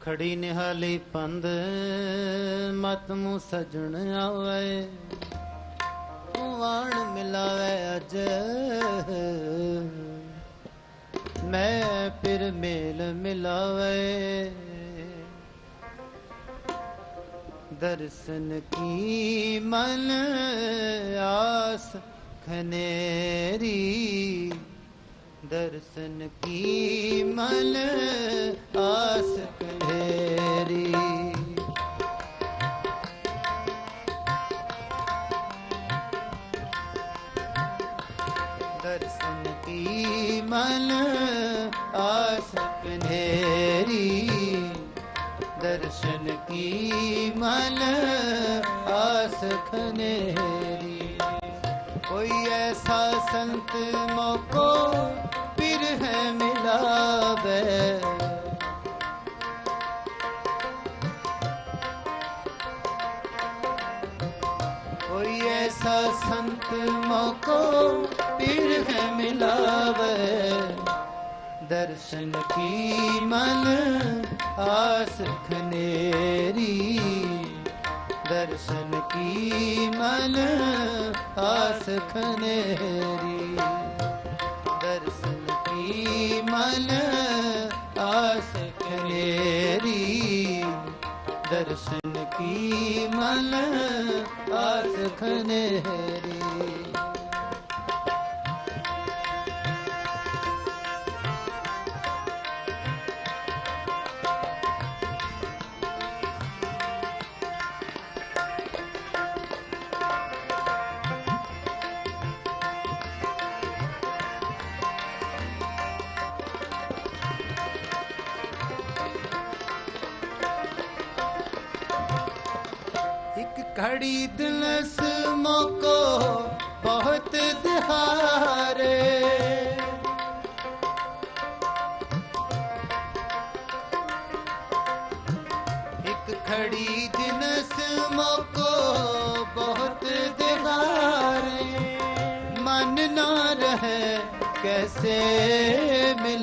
ਖੜੀ ਨਿਹਾਲੀ ਪੰਦ ਮਤ ਮੂ ਸਜਣ ਆਵੇ। ਵਾਣ ਮਿਲਾਵੇ ਅਜ। ਮੈਂ ਫਿਰ ਮੇਲ ਮਿਲਾਵੇ। ਦਰਸ਼ਨ ਕੀ ਮਨ ਆਸ ਖਨੇਰੀ। ਦਰਸ਼ਨ ਕੀ ਮਨ ਆਸ ਮਨ ਆਸ ਕਨੇਰੀ ਦਰਸ਼ਨ ਕੀ ਮਨ ਆਸ ਖਨੇਰੀ ਕੋਈ ਐਸਾ ਸੰਤ ਮੋਕੋ ਪਿਰ ਹੈ ਮਿਲਾਵੇ कोई ऐसा संत मोको पीर है मिलावे दर्शन की मन आस खनेरी दर्शन की मन आस खनेरी दर्शन की मन आस खनेरी दर्शन की मन ਅਸਖ ਨੇਰੀ ਖੜੀ ਦਿਲਸ ਮੋਕੋ ਬਹੁਤ ਦਿਹਾਰੇ। ਇੱਕ ਖੜੀ ਦਿਨਸ ਮੋਕੋ ਬਹੁਤ ਦਿਹਾਰੇ। ਮਨ ਨਾ ਰਹੇ, ਕੈਸੇ ਮਿਲ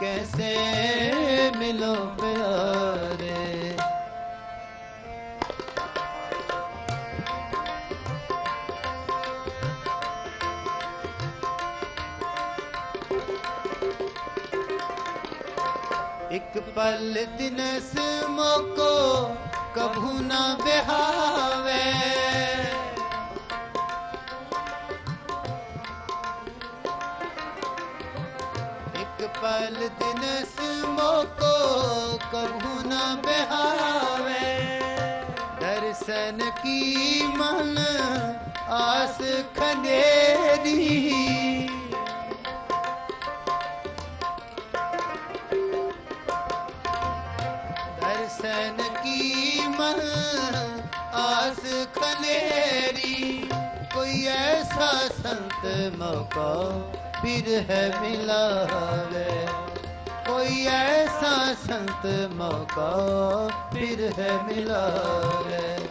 कैसे मिलो प्यारे एक पल दिनस मोको कभू ना बिहावे ਕਭੂ ਨਾ ਬਹਾਵੇ ਦਰਸ਼ਨ ਕੀ ਮਨ ਆਸ ਖਨੇਰੀ ਦਰਸ਼ਨ ਕੀ ਮਨ ਆਸ ਖਨੇਰੀ ਕੋਈ ਐਸਾ ਸੰਤ ਮੌਕਾ ਫਿਰ ਹੈ ਮਿਲਾਵੇ ਕੋਈ ਐਸਾ ਸੰਤ ਮੌਕਾ ਫਿਰ ਹੈ ਮਿਲਾਵੇ।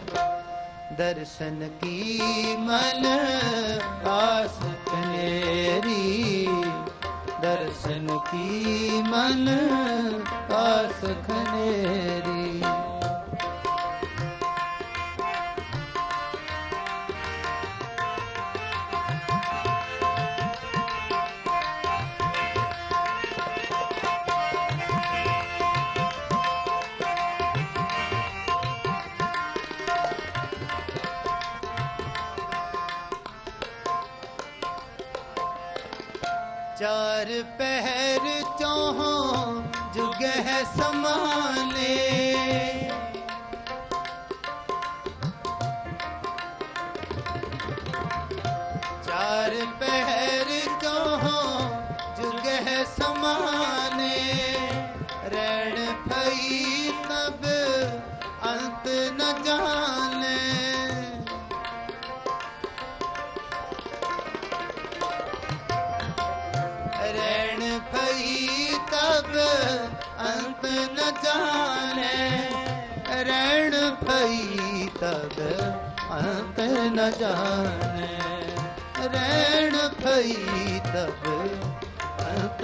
ਦਰਸ਼ਨ ਕੀ ਮਨ ਆਸ ਕਨੇਰੀ। ਦਰਸ਼ਨ ਕੀ ਮਨ ਆਸ ਖਨੇਰੀ ਚਾਰ ਪਹਿਰ ਚੋਹਾਂ ਜੁਗ ਹੈ ਸਮਾਨੇ ਨ ਜਾਣੇ ਰਹਿਣ ਭਈ ਤਬ ਅੰਤ ਨ ਜਾਣੈ। ਰਹਿਣ ਭਈ ਤਬ ਅੰਤ